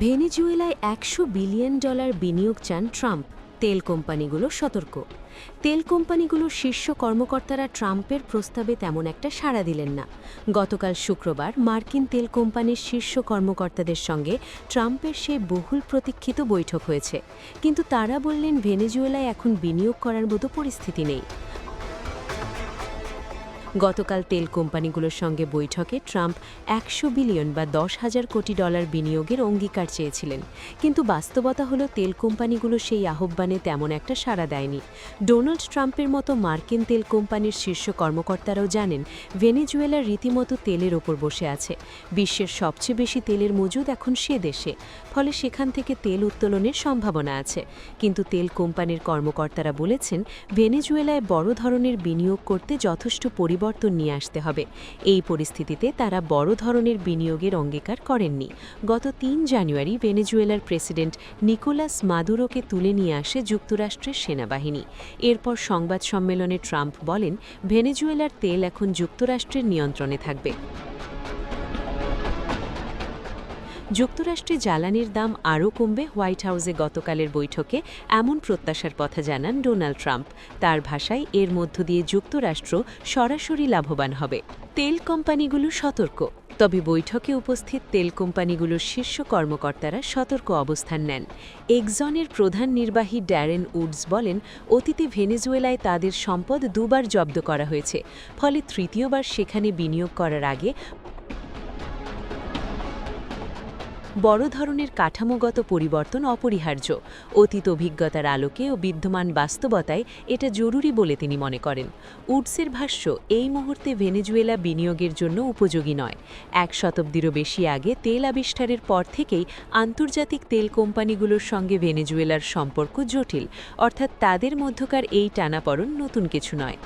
ভেনেজুয়েলায় একশো billion dollar বিনিয়োগ চান ট্রাম্প। তেল কোম্পানিগুলো সতর্ক। তেল কোম্পানিগুলোর শীর্ষ কর্মকর্তারা ট্রাম্পের প্রস্তাবে তেমন একটা সাড়া দিলেন না। গতকাল শুক্রবার মার্কিন তেল কোম্পানির শীর্ষ কর্মকর্তাদের সঙ্গে ট্রাম্পের সেই বহুল প্রতীক্ষিত বৈঠক হয়েছে। কিন্তু তারা বললেন, ভেনেজুয়েলায় এখন বিনিয়োগ করার মতো পরিস্থিতি নেই। গতকাল তেল কোম্পানিগুলোর সঙ্গে বৈঠকে ট্রাম্প একশো বিলিয়ন বা দশ হাজার কোটি ডলার বিনিয়োগের অঙ্গীকার চেয়েছিলেন। কিন্তু বাস্তবতা হলো তেল কোম্পানিগুলো সেই আহ্বানে তেমন একটা সাড়া দেয়নি। ডোনাল্ড ট্রাম্পের মতো মার্কিন তেল কোম্পানির শীর্ষ কর্মকর্তারাও জানেন ভেনেজুয়েলার রীতিমতো তেলের ওপর বসে আছে। বিশ্বের সবচেয়ে বেশি তেলের মজুদ এখন সে দেশে। ফলে সেখান থেকে তেল উত্তোলনের সম্ভাবনা আছে। কিন্তু তেল কোম্পানির কর্মকর্তারা বলেছেন, ভেনেজুয়েলায় বড় ধরনের বিনিয়োগ করতে যথেষ্ট পরিবর্তন নিয়ে আসতে হবে। এই পরিস্থিতিতে তারা বড় ধরনের বিনিয়োগের অঙ্গীকার করেননি। গত তিন জানুয়ারি ভেনেজুয়েলার প্রেসিডেন্ট নিকোলাস মাদুরোকে তুলে নিয়ে আসে যুক্তরাষ্ট্রের সেনাবাহিনী। এরপর সংবাদ সম্মেলনে ট্রাম্প বলেন, ভেনেজুয়েলার তেল এখন যুক্তরাষ্ট্রের নিয়ন্ত্রণে থাকবে। যুক্তরাষ্ট্রে জ্বালানির দাম আরও কমবে। হোয়াইট হাউসে গতকালের বৈঠকে এমন প্রত্যাশার কথা জানান ডোনাল্ড ট্রাম্প। তার ভাষায় এর মধ্য দিয়ে যুক্তরাষ্ট্র সরাসরি লাভবান হবে। তেল কোম্পানিগুলো সতর্ক। তবে বৈঠকে উপস্থিত তেল কোম্পানিগুলোর শীর্ষ কর্মকর্তারা সতর্ক অবস্থান নেন। এক্সনের প্রধান নির্বাহী ড্যারেন উডস বলেন, অতীতে ভেনেজুয়েলায় তাদের সম্পদ দুবার জব্দ করা হয়েছে। ফলে তৃতীয়বার সেখানে বিনিয়োগ করার আগে বড় ধরনের কাঠামোগত পরিবর্তন অপরিহার্য। অতীত অভিজ্ঞতার আলোকে ও বিদ্যমান বাস্তবতায় এটা জরুরি বলে তিনি মনে করেন। উডসের ভাষ্য, এই মুহূর্তে ভেনেজুয়েলা বিনিয়োগের জন্য উপযোগী নয়। এক শতাব্দীরও বেশি আগে তেল আবিষ্কারের পর থেকেই আন্তর্জাতিক তেল কোম্পানিগুলোর সঙ্গে ভেনেজুয়েলার সম্পর্ক জটিল। অর্থাৎ তাদের মধ্যকার এই টানাপড়ন নতুন কিছু নয়।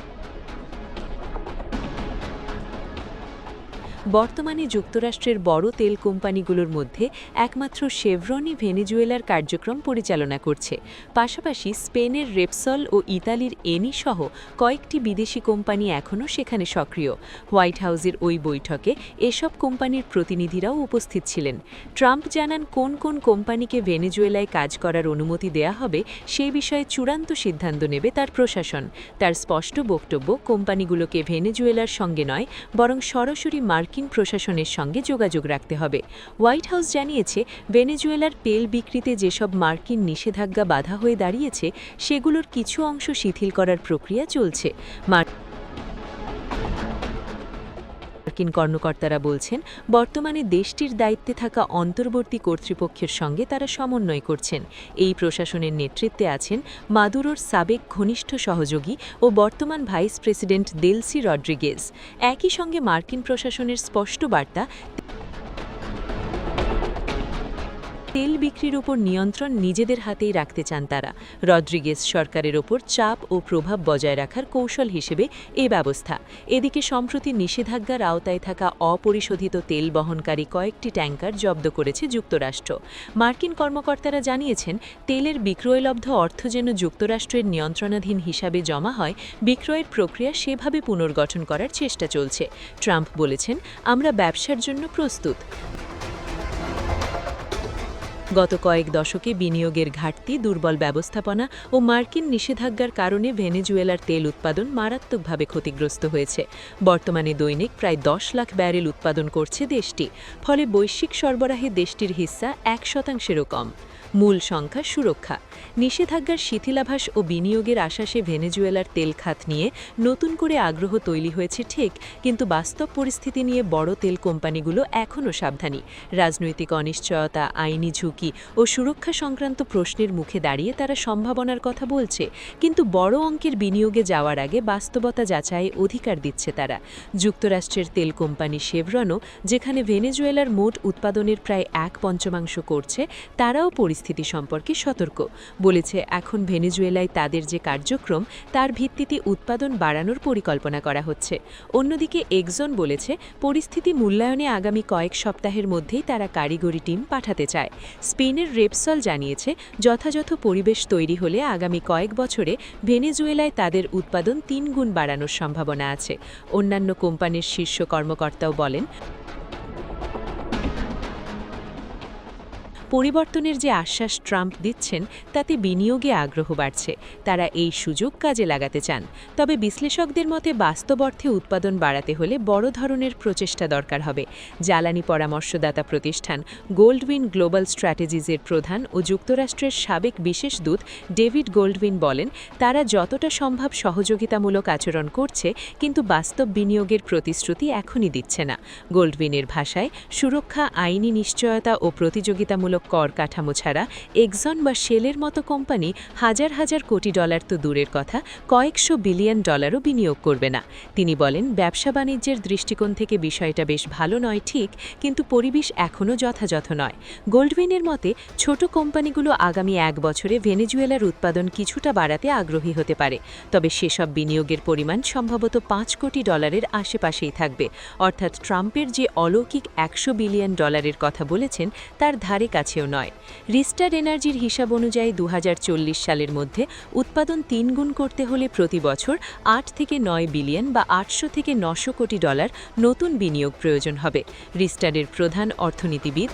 বর্তমানে যুক্তরাষ্ট্রের বড় তেল কোম্পানিগুলোর মধ্যে একমাত্র শেভরনই ভেনেজুয়েলার কার্যক্রম পরিচালনা করছে। পাশাপাশি স্পেনের রেপসল ও ইতালির এনি সহ কয়েকটি বিদেশি কোম্পানি এখনও সেখানে সক্রিয়। হোয়াইট হাউসের ওই বৈঠকে এসব কোম্পানির প্রতিনিধিরাও উপস্থিত ছিলেন। ট্রাম্প জানান, কোন কোন কোম্পানিকে ভেনেজুয়েলায় কাজ করার অনুমতি দেয়া হবে সে বিষয়ে চূড়ান্ত সিদ্ধান্ত নেবে তার প্রশাসন। তার স্পষ্ট বক্তব্য, কোম্পানিগুলোকে ভেনেজুয়েলার সঙ্গে নয়, বরং সরাসরি মার্কিন মার্কিন প্রশাসনের সঙ্গে যোগাযোগ রাখতে হবে। হোয়াইট হাউস জানিয়েছে, ভেনেজুয়েলার তেল বিক্রিতে যেসব মার্কিন নিষেধাজ্ঞা বাধা হয়ে দাঁড়িয়েছে, সেগুলোর কিছু অংশ শিথিল করার প্রক্রিয়া চলছে। মার্কিন কর্মকর্তারা বলছেন, বর্তমানে দেশটির দায়িত্বে থাকা অন্তর্বর্তী কর্তৃপক্ষের সঙ্গে তারা সমন্বয় করছেন। এই প্রশাসনের নেতৃত্বে আছেন মাদুরোর সাবেক ঘনিষ্ঠ সহযোগী ও বর্তমান ভাইস প্রেসিডেন্ট দেলসি রড্রিগেজ। একই সঙ্গে মার্কিন প্রশাসনের স্পষ্ট বার্তা তেল বিক্রির ওপর নিয়ন্ত্রণ নিজেদের হাতেই রাখতে চান তারা। রদ্রিগেজ সরকারের ওপর চাপ ও প্রভাব বজায় রাখার কৌশল হিসেবে এ ব্যবস্থা। এদিকে সম্প্রতি নিষেধাজ্ঞার আওতায় থাকা অপরিশোধিত তেল বহনকারী কয়েকটি ট্যাঙ্কার জব্দ করেছে যুক্তরাষ্ট্র। মার্কিন কর্মকর্তারা জানিয়েছেন, তেলের বিক্রয়লব্ধ অর্থ যেন যুক্তরাষ্ট্রের নিয়ন্ত্রণাধীন হিসাবে জমা হয়, বিক্রয়ের প্রক্রিয়া সেভাবে পুনর্গঠন করার চেষ্টা চলছে। ট্রাম্প বলেছেন, আমরা ব্যবসার জন্য প্রস্তুত। গত কয়েক দশকে বিনিয়োগের ঘাটতি, দুর্বল ব্যবস্থাপনা ও মার্কিন নিষেধাজ্ঞার কারণে ভেনেজুয়েলার তেল উৎপাদন মারাত্মকভাবে ক্ষতিগ্রস্ত হয়েছে। বর্তমানে দৈনিক প্রায় দশ লাখ ব্যারেল উৎপাদন করছে দেশটি, ফলে বৈশ্বিক সরবরাহে দেশটির হিস্সা এক শতাংশেরও কম। মূল সংখ্যা সুরক্ষা। নিষেধাজ্ঞার শিথিলাভাস ও বিনিয়োগের আশ্বাসে ভেনেজুয়েলার তেল খাত নিয়ে নতুন করে আগ্রহ তৈরি হয়েছে ঠিক, কিন্তু বাস্তব পরিস্থিতি নিয়ে বড় তেল কোম্পানিগুলো এখনও সাবধানী। রাজনৈতিক অনিশ্চয়তা, আইনি ঝুঁকি ও সুরক্ষা সংক্রান্ত প্রশ্নের মুখে দাঁড়িয়ে তারা সম্ভাবনার কথা বলছে, কিন্তু বড় অঙ্কের বিনিয়োগে যাওয়ার আগে বাস্তবতা যাচাই অধিকার দিচ্ছে তারা। যুক্তরাষ্ট্রের তেল কোম্পানি শেভরনও, যেখানে ভেনেজুয়েলার মোট উৎপাদনের প্রায় এক পঞ্চমাংশ করছে, তারাও পরিস্থিতি সম্পর্কে সতর্ক, বলেছে এখন ভেনেজুয়েলায় তাদের যে কার্যক্রম, তার ভিত্তিতে উৎপাদন বাড়ানোর পরিকল্পনা করা হচ্ছে। অন্যদিকে একজন বলেছে, পরিস্থিতি মূল্যায়নে আগামী কয়েক সপ্তাহের মধ্যেই তারা কারিগরি টিম পাঠাতে চায়। স্পেনের রেপসল জানিয়েছে, যথাযথ পরিবেশ তৈরি হলে আগামী কয়েক বছরে ভেনেজুয়েলায় তাদের উৎপাদন তিন গুণ বাড়ানোর সম্ভাবনা আছে। অন্যান্য কোম্পানির শীর্ষ কর্মকর্তাও বলেন পরিবর্তনের যে আশ্বাস ট্রাম্প দিচ্ছেন, তাতে বিনিয়োগে আগ্রহ বাড়ছে। তারা এই সুযোগ কাজে লাগাতে চান। তবে বিশ্লেষকদের মতে বাস্তব অর্থে উৎপাদন বাড়াতে হলে বড় ধরনের প্রচেষ্টা দরকার হবে। জ্বালানি পরামর্শদাতা প্রতিষ্ঠান গোল্ডউইন গ্লোবাল স্ট্র্যাটেজিজের প্রধান ও যুক্তরাষ্ট্রের সাবেক বিশেষ দূত ডেভিড গোল্ডউইন বলেন, তারা যতটা সম্ভব সহযোগিতামূলক আচরণ করছে, কিন্তু বাস্তব বিনিয়োগের প্রতিশ্রুতি এখনই দিচ্ছে না। গোল্ডউইনের ভাষায়, সুরক্ষা, আইনি নিশ্চয়তা ও প্রতিযোগিতামূলক কর কাঠামো ছাড়া এক্সন বা শেলের মতো কোম্পানি হাজার হাজার কোটি ডলার তো দূরের কথা, কয়েকশো বিলিয়ন ডলারও বিনিয়োগ করবে না। তিনি বলেন, ব্যবসা বাণিজ্যের দৃষ্টিকোণ থেকে বিষয়টা বেশ ভালো নয় ঠিক, কিন্তু পরিবেশ এখনও যথাযথ নয়। গোল্ডউইনের মতে, ছোট কোম্পানিগুলো আগামী এক বছরে ভেনেজুয়েলার উৎপাদন কিছুটা বাড়াতে আগ্রহী হতে পারে, তবে সেসব বিনিয়োগের পরিমাণ সম্ভবত পাঁচ কোটি ডলারের আশেপাশেই থাকবে। অর্থাৎ ট্রাম্পের যে অলৌকিক একশো বিলিয়ন ডলারের কথা বলেছেন, তার ধারে কাছেও নয়। রিস্টার এনার্জির হিসাব অনুযায়ী দু হাজার চল্লিশ সালের মধ্যে উৎপাদন তিনগুণ করতে হলে প্রতি বছর আট থেকে নয় বিলিয়ন বা আটশো থেকে নশো কোটি ডলার নতুন বিনিয়োগ প্রয়োজন হবে। রিস্টারের প্রধান অর্থনীতিবিদ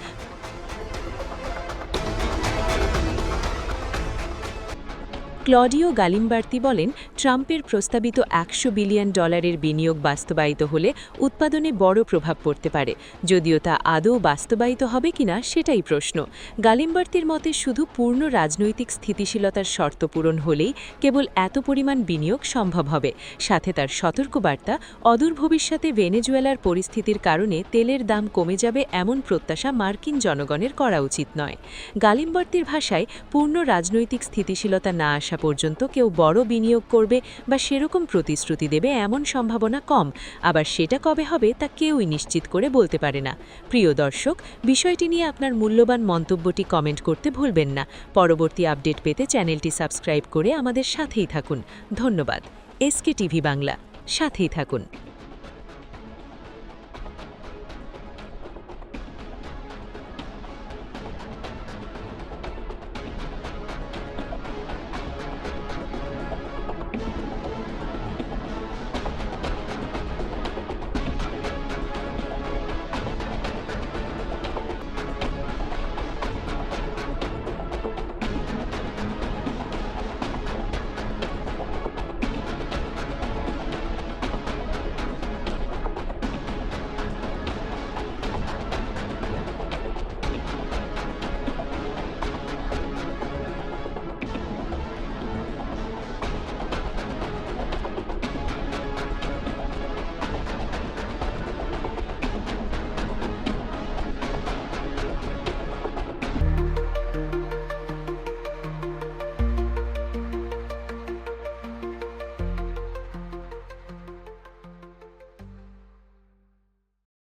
ক্লডিও গালিমবার্তি বলেন, ট্রাম্পের প্রস্তাবিত একশো বিলিয়ন ডলারের বিনিয়োগ বাস্তবায়িত হলে উৎপাদনে বড় প্রভাব পড়তে পারে। যদিও তা আদৌ বাস্তবায়িত হবে কিনা সেটাই প্রশ্ন। গালিমবার্তির মতে, শুধু পূর্ণ রাজনৈতিক স্থিতিশীলতার শর্ত পূরণ হলেই কেবল এত পরিমাণ বিনিয়োগ সম্ভব হবে। সাথে তার সতর্কবার্তা, অদূর ভবিষ্যতে ভেনেজুয়েলার পরিস্থিতির কারণে তেলের দাম কমে যাবে এমন প্রত্যাশা মার্কিন জনগণের করা উচিত নয়। গালিমবার্তির ভাষায়, পূর্ণ রাজনৈতিক স্থিতিশীলতা না আসা পর্যন্ত কেউ বড় বিনিয়োগ করবে বা সেরকম প্রতিশ্রুতি দেবে এমন সম্ভাবনা কম। আবার সেটা কবে হবে তা কেউই নিশ্চিত করে বলতে পারে না। প্রিয় দর্শক, বিষয়টি নিয়ে আপনার মূল্যবান মন্তব্যটি কমেন্ট করতে ভুলবেন না। পরবর্তী আপডেট পেতে চ্যানেলটি সাবস্ক্রাইব করে আমাদের সাথেই থাকুন। ধন্যবাদ। SK TV Bangla. সাথেই থাকুন।